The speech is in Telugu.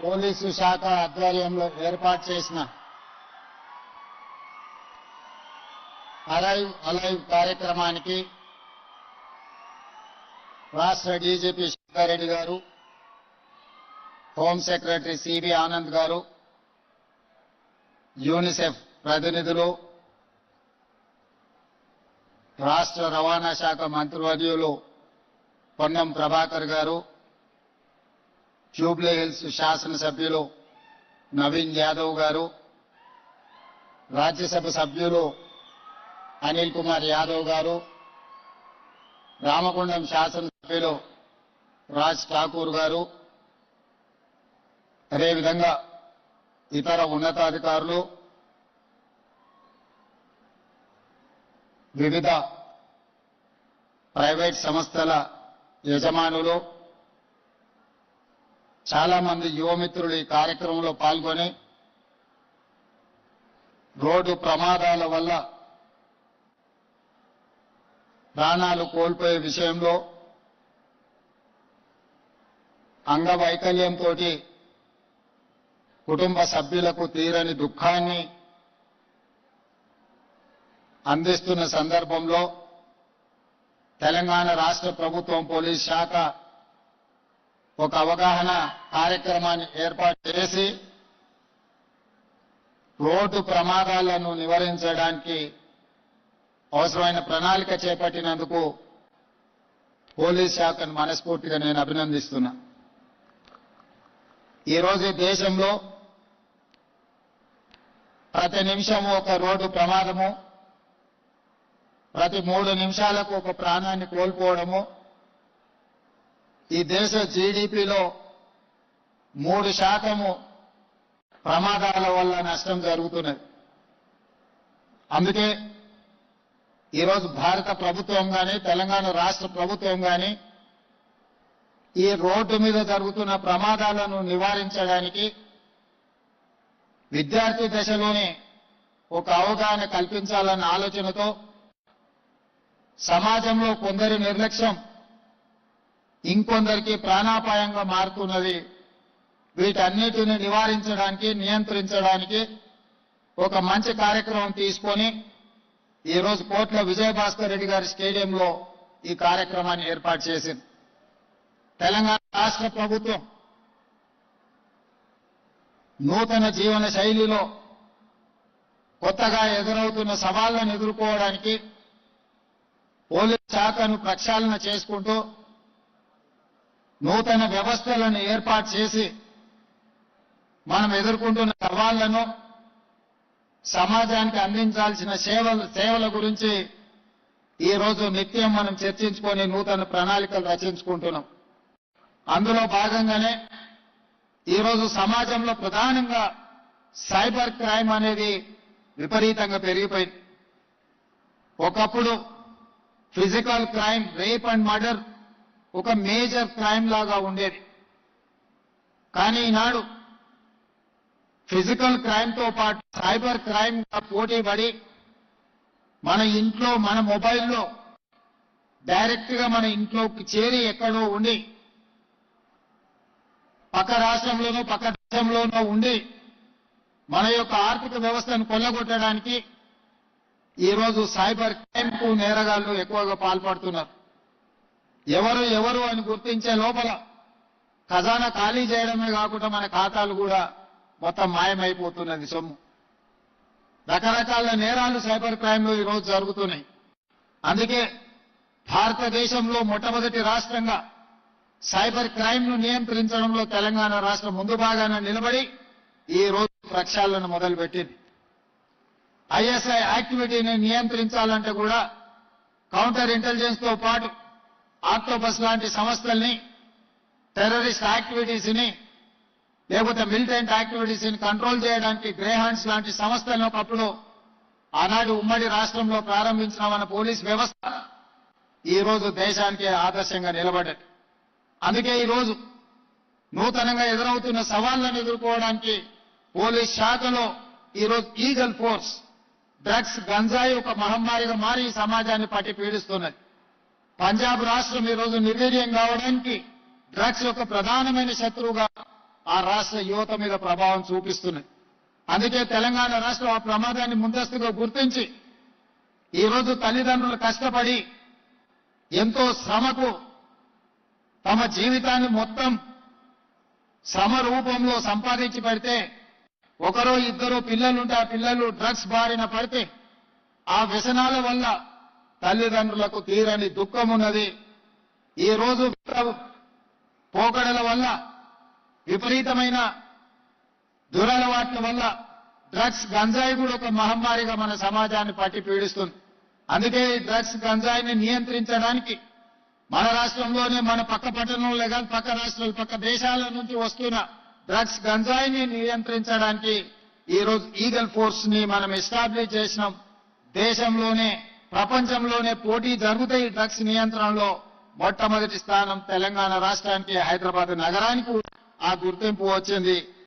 పోలీసు శాఖ ఆధ్వర్యంలో ఏర్పాటు చేసిన అలైవ్ అలైవ్ కార్యక్రమానికి రాష్ట్ర డీజీపీ శంకరెడ్డి గారు హోం సెక్రటరీ సిబి ఆనంద్ గారు యూనిసెఫ్ ప్రతినిధులు రాష్ట్ర రవాణా శాఖ మంత్రివర్యులు పొన్నం ప్రభాకర్ గారు జూబ్లీ హిల్స్ శాసనసభ్యులు నవీన్ యాదవ్ గారు రాజ్యసభ సభ్యులు అనిల్ కుమార్ యాదవ్ గారు రామగుండం శాసనసభ్యులు రాజ్ ఠాకూర్ గారు అదేవిధంగా ఇతర ఉన్నతాధికారులు వివిధ ప్రైవేట్ సంస్థల యజమానులు చాలా మంది యువమిత్రులు ఈ కార్యక్రమంలో పాల్గొని రోడ్డు ప్రమాదాల వల్ల ప్రాణాలు కోల్పోయే విషయంలో అంగవైకల్యంతో కుటుంబ సభ్యులకు తీరని దుఃఖాన్ని అందిస్తున్న సందర్భంలో తెలంగాణ రాష్ట్ర ప్రభుత్వం పోలీస్ శాఖ ఒక అవగాహన కార్యక్రమాన్ని ఏర్పాటు చేసి రోడ్డు ప్రమాదాలను నివారించడానికి అవసరమైన ప్రణాళిక చేపట్టినందుకు పోలీస్ శాఖను మనస్ఫూర్తిగా నేను అభినందిస్తున్నా. ఈరోజు దేశంలో ప్రతి నిమిషము ఒక రోడ్డు ప్రమాదము ప్రతి మూడు నిమిషాలకు ఒక ప్రాణాన్ని కోల్పోవడము ఈ దేశ జీడిపిలో మూడు శాతము ప్రమాదాల వల్ల నష్టం జరుగుతున్నది. అందుకే ఈరోజు భారత ప్రభుత్వం కానీ తెలంగాణ రాష్ట్ర ప్రభుత్వం కానీ ఈ రోడ్డు మీద జరుగుతున్న ప్రమాదాలను నివారించడానికి విద్యార్థి దశలోనే ఒక అవగాహన కల్పించాలన్న ఆలోచనతో సమాజంలో కొందరి నిర్లక్ష్యం ఇంకొందరికి ప్రాణాపాయంగా మారుతున్నది. వీటన్నిటిని నివారించడానికి నియంత్రించడానికి ఒక మంచి కార్యక్రమం తీసుకొని ఈ రోజు కోట్ల విజయభాస్కర్ రెడ్డి గారి స్టేడియంలో ఈ కార్యక్రమాన్ని ఏర్పాటు చేసింది. తెలంగాణ రాష్ట్ర ప్రభుత్వం నూతన జీవన శైలిలో కొత్తగా ఎదురవుతున్న సవాళ్ళను ఎదుర్కోవడానికి పోలీస్ శాఖను ప్రక్షాళన చేసుకుంటూ నూతన వ్యవస్థలను ఏర్పాటు చేసి మనం ఎదుర్కొంటున్న సవాళ్ళను సమాజానికి అందించాల్సిన సేవల సేవల గురించి ఈరోజు నిత్యం మనం చర్చించుకొని నూతన ప్రణాళికలు రచించుకుంటున్నాం. అందులో భాగంగానే ఈరోజు సమాజంలో ప్రధానంగా సైబర్ క్రైమ్ అనేది విపరీతంగా పెరిగిపోయింది. ఒకప్పుడు physical crime rape and murder ఒక మేజర్ క్రైమ్ లాగా ఉండేది. కానీ ఈనాడు ఫిజికల్ క్రైమ్తో పాటు సైబర్ క్రైమ్ పోటీ పడి మన ఇంట్లో మన మొబైల్లో డైరెక్ట్గా మన ఇంట్లోకి చేరి ఎక్కడో ఉండి పక్క రాష్ట్రంలోనో పక్క దేశంలోనో ఉండి మన యొక్క ఆర్థిక వ్యవస్థను కొల్లగొట్టడానికి ఈ రోజు సైబర్ క్రైమ్కు నేరగాళ్ళు ఎక్కువగా పాల్పడుతున్నారు. ఎవరు ఎవరు అని గుర్తించే లోపల ఖజానా ఖాళీ చేయడమే కాకుండా మన ఖాతాలు కూడా మొత్తం మాయమైపోతున్నది సొమ్ము. రకరకాల నేరాలు సైబర్ క్రైమ్లో ఈరోజు జరుగుతున్నాయి. అందుకే భారతదేశంలో మొట్టమొదటి రాష్ట్రంగా సైబర్ క్రైమ్ను నియంత్రించడంలో తెలంగాణ రాష్ట్రం ముందు భాగాన నిలబడి ఈ రోజు ప్రక్షాళన మొదలుపెట్టింది. ఐఎస్ఐ యాక్టివిటీని నియంత్రించాలంటే కూడా కౌంటర్ ఇంటెలిజెన్స్తో పాటు ఆక్టోపస్ లాంటి సంస్థల్ని టెర్రరిస్ట్ యాక్టివిటీస్ని లేకపోతే మిలిటెంట్ యాక్టివిటీస్ని కంట్రోల్ చేయడానికి గ్రేహాండ్స్ లాంటి సంస్థలను ఒకప్పుడు ఆనాడు ఉమ్మడి రాష్ట్రంలో ప్రారంభించిన మన పోలీస్ వ్యవస్థ ఈ రోజు దేశానికి ఆదర్శంగా నిలబడ్డది. అందుకే ఈ రోజు నూతనంగా ఎదురవుతున్న సవాళ్ళను ఎదుర్కోవడానికి పోలీస్ శాఖలో ఈరోజు ఈగల్ ఫోర్స్ డ్రగ్స్ గంజాయి ఒక మహమ్మారిగా మారి సమాజాన్ని పట్టి పీడిస్తున్నది. పంజాబ్ రాష్ట్రం ఈ రోజు నిర్వీర్యం కావడానికి డ్రగ్స్ యొక్క ప్రధానమైన శత్రువుగా ఆ రాష్ట్ర యువత మీద ప్రభావం చూపిస్తున్నాయి అందుకే తెలంగాణ రాష్ట్రం ఆ ప్రమాదాన్ని ముందస్తుగా గుర్తించి ఈ రోజు తల్లిదండ్రులు కష్టపడి ఎంతో శ్రమకు తమ జీవితాన్ని మొత్తం శ్రమ రూపంలో సంపాదించి పెడితే ఒకరో ఇద్దరు పిల్లలుంటే ఆ పిల్లలు డ్రగ్స్ బారిన పడితే ఆ వ్యసనాల వల్ల తల్లిదండ్రులకు తీరని దుఃఖం ఉన్నది ఈ రోజు పోకడల వల్ల విపరీతమైన దురలవాట్ల వల్ల డ్రగ్స్ గంజాయి కూడా ఒక మహమ్మారిగా మన సమాజాన్ని పట్టి పీడిస్తుంది. అందుకే ఈ డ్రగ్స్ గంజాయిని నియంత్రించడానికి మన రాష్ట్రంలోనే మన పక్క పట్టణంలో కానీ పక్క రాష్ట్రాలు పక్క దేశాల నుంచి వస్తున్న డ్రగ్స్ గంజాయిని నియంత్రించడానికి ఈ రోజు ఈగల్ ఫోర్స్ని మనం ఎస్టాబ్లిష్ చేసినాం. దేశంలోనే ప్రపంచంలోనే పోటీ జరుగుతాయి డ్రగ్స్ నియంత్రణలో. మొట్టమొదటి స్థానం తెలంగాణ రాష్ట్రానికి హైదరాబాద్ నగరానికి ఆ గుర్తింపు వచ్చింది.